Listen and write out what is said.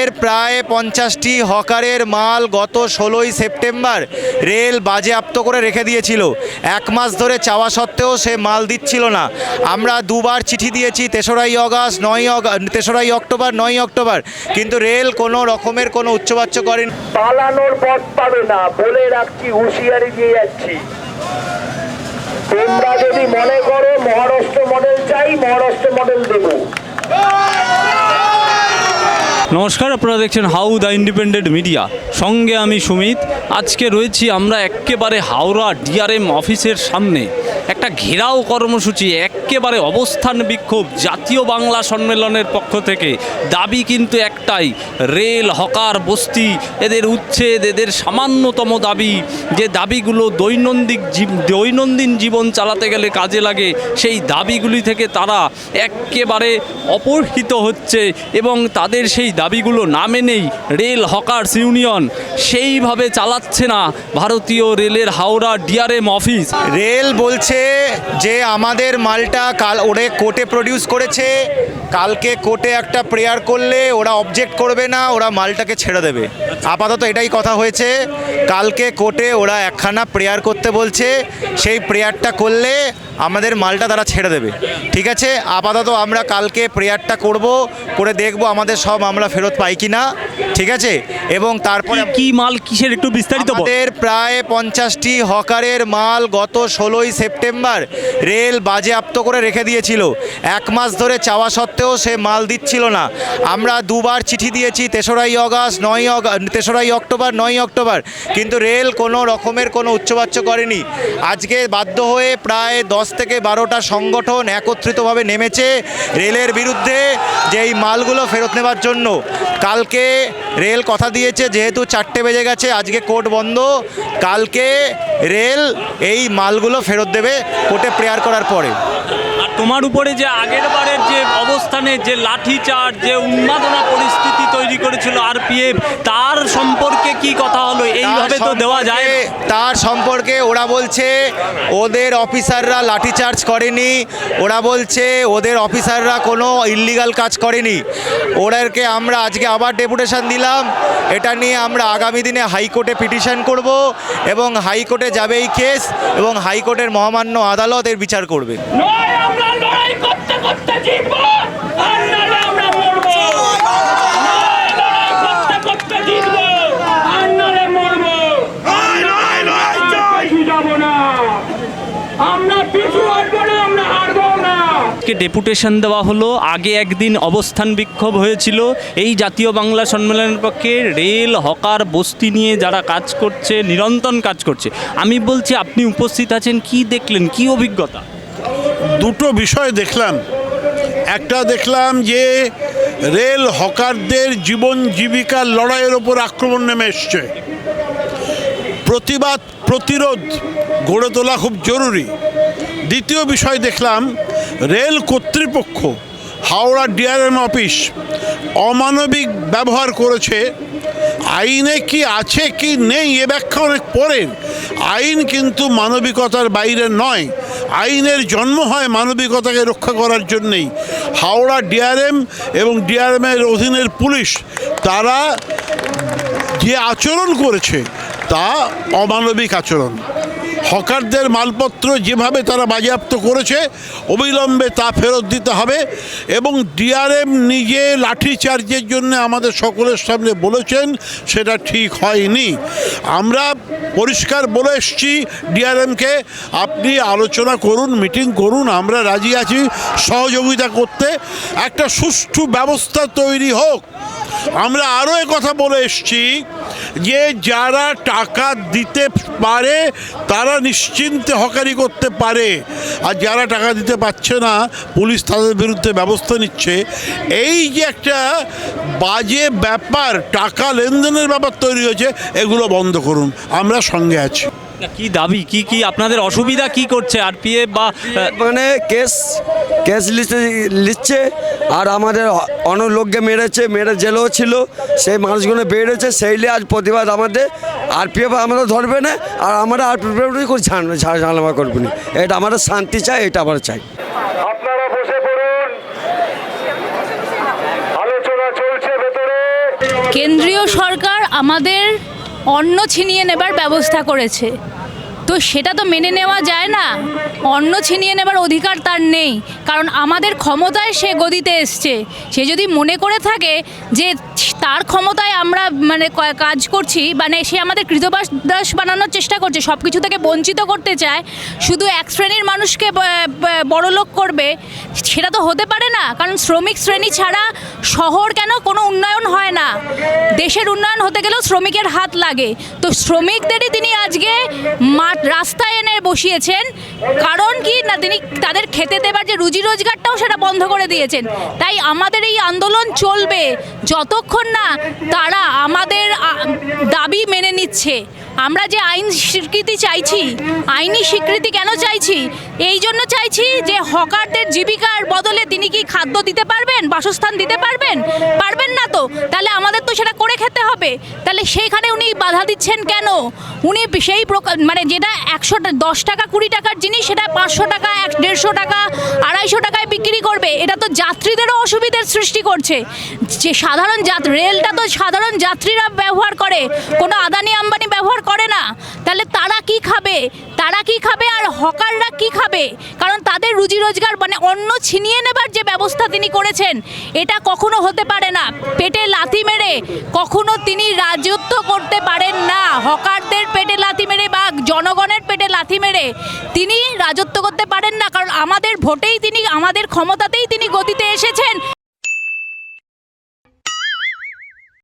আমাদের প্রায় পঞ্চাশটি হকারের মাল গত ষোলোই সেপ্টেম্বর রেল বাজেয়াপ্ত করে রেখে দিয়েছিল। এক মাস ধরে চাওয়া সত্ত্বেও সে মাল দিচ্ছিল না। আমরা দুবার চিঠি দিয়েছি, তেসরাই অগাস্ট নয় তেসরাই অক্টোবর নয় অক্টোবর। কিন্তু রেল কোনো রকমের কোনো উচ্চবাচ্য করেন পালানোর পথ পাবে না, বলে রাখছি, হুঁশিয়ারি দিয়ে যাচ্ছি। তোমরা যদি মনে করো, মহারাষ্ট্র মডেল চাই, মহারাষ্ট্র মডেল দেবো। নমস্কার, আপনারা দেখছেন হাউ দ্য ইন্ডিপেন্ডেন্ট মিডিয়া সঙ্গে আমি সুমিত। আজকে রয়েছি আমরা একেবারে হাওড়া ডিআরএম অফিসের সামনে। একটা ঘেরাও কর্মসূচি একেবারে অবস্থান বিক্ষোভ জাতীয় বাংলা সম্মেলনের পক্ষ থেকে। দাবি কিন্তু একটাই, রেল, হকার, বস্তি, এদের উচ্ছেদ, এদের সামান্যতম দাবি যে দাবিগুলো দৈনন্দিন দৈনন্দিন জীবন চালাতে গেলে কাজে লাগে, সেই দাবিগুলি থেকে তারা একেবারে অপহৃত হচ্ছে এবং তাদের সেই দাবিগুলো না মেনেই রেল, হকার্স ইউনিয়ন সেইভাবে চালাচ্ছে না ভারতীয় রেলের হাওড়া ডিআরএম অফিস। রেল বলছে যে আমাদের মালটা কাল ওরে কোর্টে প্রডিউস করেছে কালকে কোর্টে একটা প্রেয়ার করলে ওরা অবজেক্ট করবে না ওরা মালটাকে ছেড়ে দেবে। আপাতত এটাই কথা হয়েছে। কালকে কোর্টে ওরা একখানা প্রেয়ার করতে বলছে সেই প্রেয়ারটা করলে আমাদের মালটা তারা ছেড়ে দেবে। ঠিক আছে? আপাতত আমরা কালকে প্রেয়ারটা করব করে দেখব আমাদের সব মামলা ফেরত পাই কি না ঠিক আছে? এবং তারপরে কি মাল কিসের একটু বিস্তারিত আমাদের প্রায় পঞ্চাশটি হকারের মাল গত ষোলোই সেপ্টেম্বর রেল বাজেয়াপ্ত করে রেখে দিয়েছিল। এক মাস ধরে চাওয়া সত্ত্বেও সে মাল দিচ্ছিল না। আমরা দুবার চিঠি দিয়েছি, তেসরাই অগাস্ট নয় তেসরাই অক্টোবর নয় অক্টোবর। কিন্তু রেল কোনো রকমের কোনো উচ্চবাচ্য করেনি। আজকে বাধ্য হয়ে প্রায় দশ থেকে বারোটা সংগঠন একত্রিতভাবে নেমেছে রেলের বিরুদ্ধে যে এই মালগুলো ফেরত নেবার জন্য। কালকে রেল কথা দিয়েছে, যেহেতু চারটে বেজে গেছে, আজকে কোর্ট বন্ধ। কালকে রেল এই মালগুলো ফেরত দেবে। কোর্টে প্রেয়ার করার পরে। আর তোমার উপরে যে আগের বারের যে অবস্থানে যে লাঠি লাঠিচার্জ যে উন্মাদনা পরিস্থিতি তৈরি করেছিল আরপিএফ তার সম্পর্কে কি কথা হলো? এইভাবে তো দেওয়া যায় তার সম্পর্কে ওরা বলছে ওদের অফিসাররা লাঠিচার্জ করেনি। ওরা বলছে ওদের অফিসাররা কোনো ইল্লিগাল কাজ করেনি। ওদেরকে আমরা আজকে আবার ডেপুটেশন দিলাম। এটা নিয়ে আমরা আগামী দিনে হাইকোর্টে পিটিশন করব এবং হাইকোর্টে যাবে এই কেস এবং হাইকোর্টের মহামান্য আদালত এর বিচার করবে নয় আমরা লড়াই করতে করতে জিতবো আর নাহলে আমরা মরবো নয় লড়াই করতে করতে জিতবো আর নাহলে মরবো পিছু যাব না আমরা পিছু হাঁটবো না আমরা হারবো না কে ডেপুটেশন দেওয়া হলো। আগে একদিন অবস্থান বিক্ষোভ হয়েছিল। এই জাতীয় বাংলা সম্মেলনের পক্ষে রেল, হকার, বস্তি নিয়ে যারা কাজ করছে, নিরন্তর কাজ করছে। আমি বলছি, আপনি উপস্থিত আছেন, কি দেখলেন? কি অভিজ্ঞতা? দুটো বিষয় দেখলাম। একটা দেখলাম যে রেল হকারদের জীবন জীবিকার লড়াইয়ের ওপর আক্রমণ নেমে এসছে। প্রতিবাদ, প্রতিরোধ গড়ে তোলা খুব জরুরি। দ্বিতীয় বিষয় দেখলাম, রেল কর্তৃপক্ষ হাওড়া ডিআরএম অফিস অমানবিক ব্যবহার করেছে। আইনে কি আছে কি নেই এ ব্যাখ্যা অনেক পরের। আইন কিন্তু মানবিকতার বাইরে নয়। আইনের জন্ম হয় মানবিকতাকে রক্ষা করার জন্যেই। হাওড়া ডিআরএম এবং ডিআরএমের অধীনের পুলিশ তারা যে আচরণ করেছে তা অমানবিক আচরণ। হকারদের মালপত্র যেভাবে তারা বাজেয়াপ্ত করেছে, অবিলম্বে তা ফেরত দিতে হবে এবং ডিআরএম নিজে লাঠি চার্জের জন্য আমাদের সকলের সামনে বলেছেন, সেটা ঠিক হয়নি। আমরা পরিষ্কার বলে এসছি ডিআরএমকে, আপনি আলোচনা করুন, মিটিং করুন, আমরা রাজি আছি সহযোগিতা করতে। একটা সুষ্ঠু ব্যবস্থা তৈরি হোক। আমরা আরও কথা বলে এসছি যে যারা টাকা দিতে পারে, তারা নিশ্চিন্তে হকারি করতে পারে। আর যারা টাকা দিতে পারছে না, পুলিশ তাদের বিরুদ্ধে ব্যবস্থা নিচ্ছে। এই যে একটা বাজে ব্যাপার, টাকা লেনদেনের ব্যাপার তৈরি হয়েছে, এগুলো বন্ধ করুন। আমরা সঙ্গে আছি। কি দাবি? কি কি আপনাদের অসুবিধা? কি করছে? আরপিএফ বা মানে কেস কেস লিখছে আর আমাদের অনেক লোককে মেরেছে মেরে জেলেও ছিল সেই মানুষগুলো বেরিয়েছে সেই নিয়ে আজ প্রতিবাদ আমাদের। আরপিএফ আমাদের ধরবে না আর আমরা আরপিএফ করে ঝাড় ঝাড়ামা করব না। এটা আমাদের শান্তি চাই এটা আমরা চাই। আপনারা বসে পড়ুন। আলোচনা চলছে ভেতরে। কেন্দ্রীয় সরকার আমাদের অন্ন ছিনিয়ে নেবার ব্যবস্থা করেছে। তো সেটা তো মেনে নেওয়া যায় না। অন্ন ছিনিয়ে নেবার অধিকার তার নেই। কারণ আমাদের ক্ষমতায় সে গদিতে এসছে। সে যদি মনে করে থাকে যে তার ক্ষমতায় আমরা মানে কাজ করছি মানে সে আমাদের কৃতবাস দাস বানানোর চেষ্টা করছে সব কিছু থেকে বঞ্চিত করতে চায়, শুধু এক শ্রেণির মানুষকে বড়লোক করবে, সেটা তো হতে পারে না। কারণ শ্রমিক শ্রেণি ছাড়া শহর কেন কোনো উন্নয়ন দেশের উন্নয়ন হতে গেলেও শ্রমিকের হাত লাগে। তো শ্রমিকদেরই তিনি আজকে মাঠ, রাস্তায় এনে বসিয়েছেন। কারণ কি না, তিনি তাদের খেতে দেবার যে রুজি রোজগারটাও সেটা বন্ধ করে দিয়েছেন। তাই আমাদের এই আন্দোলন চলবে যতক্ষণ না তারা আমাদের দাবি মেনে নিচ্ছে। আমরা যে আইন স্বীকৃতি চাইছি, আইনি স্বীকৃতি কেন চাইছি? এই জন্য চাইছি যে হকারদের জীবিকার বদলে তিনি কি খাদ্য দিতে পারবেন? বাসস্থান দিতে পারবেন? পারবেন না তো। তাহলে আমাদের তো সেটা করে খেতে হবে। তাহলে সেইখানে উনি বাধা দিচ্ছেন কেন? উনি সেই প্রকার মানে যেটা একশো দশ টাকা, কুড়ি টাকার জিনিস, সেটা পাঁচশো টাকা, এক দেড়শো টাকা, আড়াইশো টাকায় বিক্রি করবে এটা তো যাত্রীদেরও অসুবিধার সৃষ্টি করছে। যে সাধারণ যাত্রী রেলটা তো সাধারণ যাত্রীরা ব্যবহার করে, কোনো আদানি আম্বানি ব্যবহার করে না। তাহলে তারা কি খাবে? তারা কি খাবে আর হকাররা কি খাবে? কারণ তাদের রুজি রোজগার মানে অন্য ছিনিয়ে নেবার যে ব্যবস্থা তিনি করেছেন, এটা কখনো হতে পারে না। পেটে লাথি মেরে কখনো তিনি রাজত্ব করতে পারেন না। হকারদের পেটে লাথি মেরে বা জনগণের পেটে লাথি মেরে তিনি রাজত্ব করতে আমাদের ভোটেই তিনি আমাদের ক্ষমতাতেই তিনি গতিতে এসেছেন।